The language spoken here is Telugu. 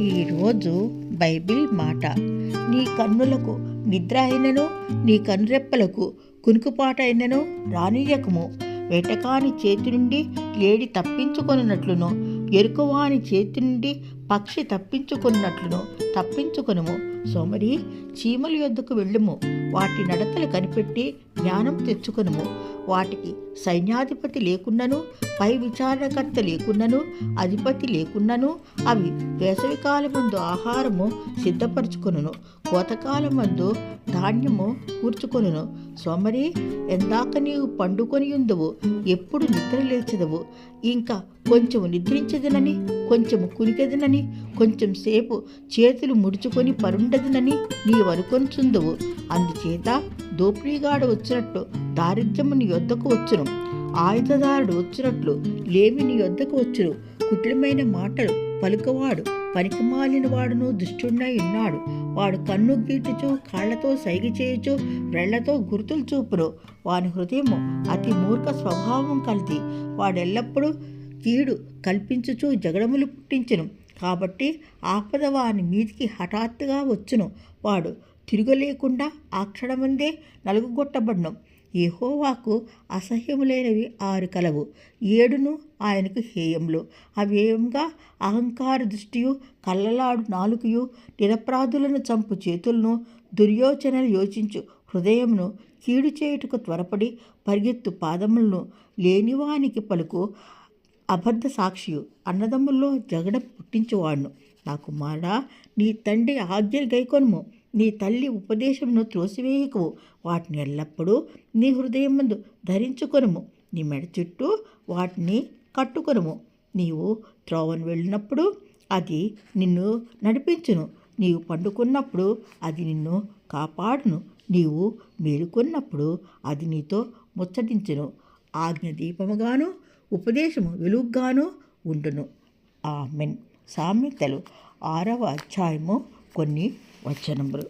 ఈరోజు బైబిల్ మాట. నీ కన్నులకు నిద్ర అయినను నీ కనురెప్పలకు కునుకుపాట అయినను రానియకము వేటకాని చేతి నుండి లేడి తప్పించుకొనున్నట్లును ఎరుకువాని చేతి నుండి పక్షి తప్పించుకున్నట్లును తప్పించుకొనుము. సోమరి చీమల యొద్దకు వెళ్ళుము. వాటి నడతలు కనిపెట్టి జ్ఞానం తెచ్చుకొనుము. వాటికి సైన్యాధిపతి లేకున్నను పై విచారణకర్త లేకున్నను అధిపతి లేకున్నను అవి వేసవికాలమందు ఆహారము సిద్ధపరచుకొనును కోతకాలమందు ధాన్యము కూర్చుకొనును. సోమరి ఎందాక నీవు పండుకొని ఉందవు ఎప్పుడు నిద్ర లేచదవు. ఇంకా కొంచెం నిద్రించదనని కొంచెం కునికెదనని కొంచెం సేపు చేతులు ముడుచుకొని పరుండదనని నీవు అనుకొంచుందువు అందుచేత దోపిడీగాడు వచ్చినట్టు దారిద్ర్యము నీ యొద్దకు వచ్చును. ఆయుధదారుడు వచ్చినట్లు లేమి నీ యొద్దకు వచ్చును. కుటిలమైన మాటలు పలుకవాడు పనికిమాలిన వాడును దుష్టుడై ఉన్నాడు. వాడు కన్ను గీటుచు కాళ్ళతో సైగ చేయుచు రెళ్ళతో గుర్తులు చూపును. వాని హృదయము అతి మూర్ఖ స్వభావం కలిది. వాడెల్లప్పుడూ కీడు కల్పించుచు జగడములు పుట్టించును. కాబట్టి ఆపద వాని మీదికి హఠాత్తుగా వచ్చును. వాడు తిరగలేకుండా ఆ క్షణమందే నలుగుగొట్టబడ్డం యెహోవాకు అసహ్యములైనవి ఆరు కలవు. ఏడును ఆయనకు హేయములు. అవేయంగా అహంకార దృష్టియు కళ్ళలాడు నాలుకయు నిరపరాధులను చంపు చేతులను దుర్యోచనలు యోచించు హృదయమును కీడు చేయుటకు త్వరపడి పరిగెత్తు పాదములను లేనివానికి పలుకు అబద్ధ సాక్షియు. అన్నదమ్ముల్లో జగడ పుట్టించువాడును. నా కుమారుడా నీ తండ్రి ఆజ్ఞలు గైకొనుము. నీ తల్లి ఉపదేశమును త్రోసివేయకు. వాటిని ఎల్లప్పుడూ నీ హృదయం ముందు ధరించుకొనుము. నీ మెడ చుట్టూ వాటిని కట్టుకొనుము. నీవు త్రోవను వెళ్ళినప్పుడు అది నిన్ను నడిపించును. నీవు పండుకున్నప్పుడు అది నిన్ను కాపాడును. నీవు మేలుకున్నప్పుడు అది నీతో ముచ్చటించును. ఆజ్ఞ దీపముగాను ఉపదేశము వెలుగుగాను ఉండును. ఆమెన్. సామెతలు ఆరవ అధ్యాయము కొన్ని వచనములు